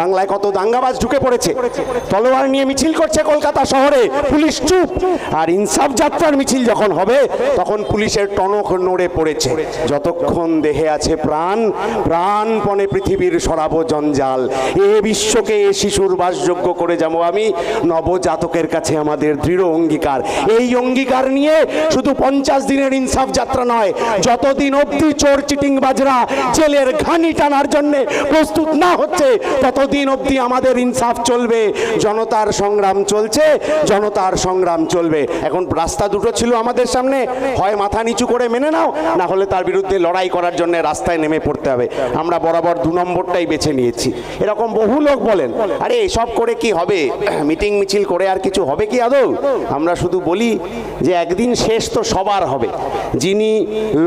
বাংলায় কত দাঙ্গাবাজ ঢুকে পড়েছে। তলোয়ার নিয়ে মিছিল করছে কলকাতা শহরে। পুলিশ চুপ। আর ইনসাফ যাত্রার মিছিল যখন হবে, তখন পুলিশের টনক নড়ে পড়েছে। যতক্ষণ দেহে আছে প্রাণ, প্রাণপণে পৃথিবীর সরাবো জঞ্জাল। এ বিশ্বকে এ শিশুর বাসযোগ্য করে যাব আমি। নবজাতকের কাছে আমাদের দৃঢ় অঙ্গীকার। এই অঙ্গীকার নিয়ে শুধু পঞ্চাশ দিনের ইনসাফ যাত্রা নয়, যতদিন অব্দি চোর চিটিং বাজরা জেলের ঘানি টানার জন্য প্রস্তুত না হচ্ছে ততদিন অবধি আমাদের ইনসাফ চলবে, জনতার সংগ্রাম চলছে, জনতার সংগ্রাম চলবে। এখন রাস্তা দুটো ছিল আমাদের সামনে, হয় মাথা নিচু করে মেনে নাও, না হলে তার বিরুদ্ধে লড়াই করার জন্য রাস্তায় নেমে পড়তে হবে। আমরা বরাবর দু নম্বরটাই বেছে নিয়েছি। এরকম বহু লোক বলেন, আরে, এসব করে কি হবে? মিটিং মিছিল করে আর কিছু হবে কি আদৌ? আমরা শুধু বলি যে একদিন শেষ তো সবার হবে। যিনি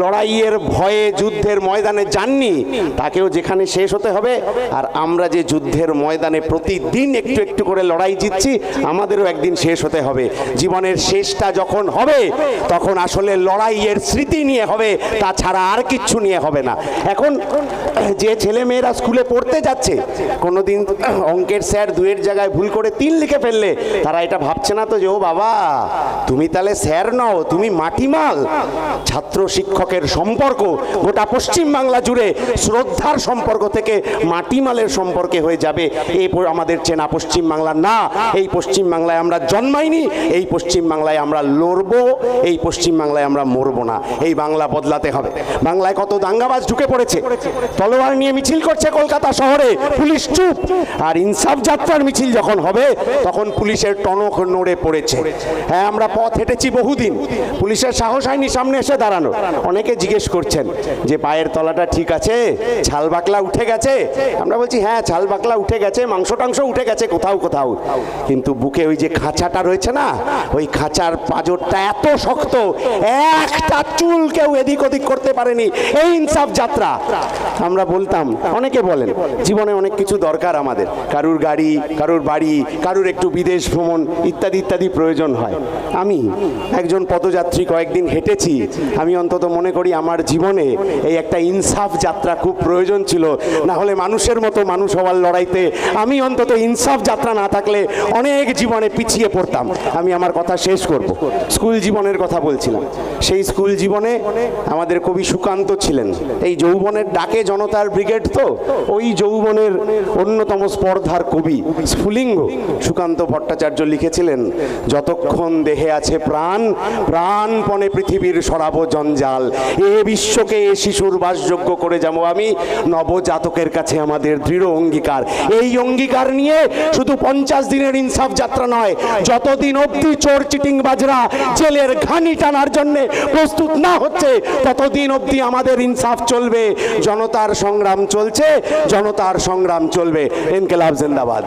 লড়াইয়ের ভয়ে যুদ্ধের ময়দানে যাননি, তাকেও যেখানে শেষ হতে হবে, আর আমরা যে যুদ্ধের ময়দানে প্রতিদিন একটু একটু করে লড়াই জিতছি, আমাদেরও একদিন শেষ হতে হবে। জীবনের শেষটা যখন হবে, তখন আসলে লড়াইয়ের স্মৃতি নিয়ে হবে, তাছাড়া আর কিচ্ছু নিয়ে হবে না। এখন যে ছেলে মেয়েরা স্কুলে পড়তে যাচ্ছে, কোনোদিন অঙ্কের স্যার দুয়ের জায়গায় ভুল করে তিন লিখে ফেললে, তারা এটা ভাবছে না তো যে, ও বাবা, তুমি তাহলে স্যার নও, তুমি মাটিমাল। ছাত্র শিক্ষকের সম্পর্ক গোটা পশ্চিম বাংলা জুড়ে শ্রদ্ধার সম্পর্ক থেকে মাটিমালের সম্পর্কে হয়ে যাবে। এই আমাদের চেনা পশ্চিম বাংলা না। এই পশ্চিম বাংলায় আমরা জন্মাইনি। এই পশ্চিম বাংলায় আমরা লড়বো। এই পশ্চিম বাংলায় আমরা মরবো না। এই বাংলা বদলাতে হবে। বাংলায় কত দাঙ্গাবাজ ঢুকে পড়েছে। তলোয়ার নিয়ে মিছিল করছে কলকাতা শহরে। পুলিশ চুপ। আর ইনসাফ যাত্রার মিছিল যখন হবে, তখন পুলিশের টনক নড়ে পড়েছে। হ্যাঁ আমরা পথ হেঁটেছি বহুদিন। পুলিশের সাহস হয়নি সামনে এসে দাঁড়ানো অনেকে জিজ্ঞেস করছেন যে, পায়ের তলাটা ঠিক আছে? ছাল বাকলা উঠে গেছে? আমরা বলছি হ্যাঁ ছাল বাকলা উঠে গেছে, মাংস টাংস উঠে গেছে, কোথাও কোথাও। কিন্তু বুকে ওই যে খাঁচাটা রয়েছে না, ওই খাঁচার পাঁজরটা এত শক্ত, একটা চুল কেউ এদিক ওদিক করতে পারেনি। এই ইনসাফ যাত্রা। আমরা বলতাম, অনেকে বলেন, জীবনে অনেক কিছু দরকার আমাদের। কারুর গাড়ি, কারুর বাড়ি, কারুর একটু বিদেশ ভ্রমণ, ইত্যাদি ইত্যাদি প্রয়োজন হয়। আমি একজন পদযাত্রী কয়েকদিন হেঁটেছি। আমি অন্তত মনে করি আমার জীবনে এই একটা ইনসাফ যাত্রা খুব প্রয়োজন ছিল। না হলে মানুষের মতো মানুষ হওয়ার লড়াইতে, আমি অন্তত ইনসাফ যাত্রা না থাকলে অনেক জীবনে পিছিয়ে পড়তাম। আমি আমার কথা শেষ করব। স্কুল জীবনের কথা বলছিলাম। সেই স্কুল জীবনে আমাদের কবি সুকান্ত ছিলেন। এই যৌবনের ডাকে জনতার ব্রিগেড তো, ওই যৌবনের অন্যতম স্পর্ধার কবি স্ফুলিঙ্গ। সুকান্ত ভট্টাচার্য লিখেছিলেন, যতক্ষণ দেহে আছে প্রাণ, প্রাণপণে পৃথিবীর সরাব জঞ্জাল। এ বিশ্বকে এ শিশুর বাসযোগ্য করে যাব আমি। নবজাতকের কাছে আমাদের দৃঢ় অঙ্গীকার এই অঙ্গীকার নিয়ে শুধু পঞ্চাশ দিনের ইনসাফ যাত্রা নয়, যতদিন অব্দি চোর চিটিং বাজরা জেলের ঘানি টানার জন্য প্রস্তুত না হচ্ছে, ততদিন অব্দি আমাদের ইনসাফ চলবে। জনতার সংগ্রাম চলছে, জনতার সংগ্রাম চলবে। ইনকেলাব জিন্দাবাদ।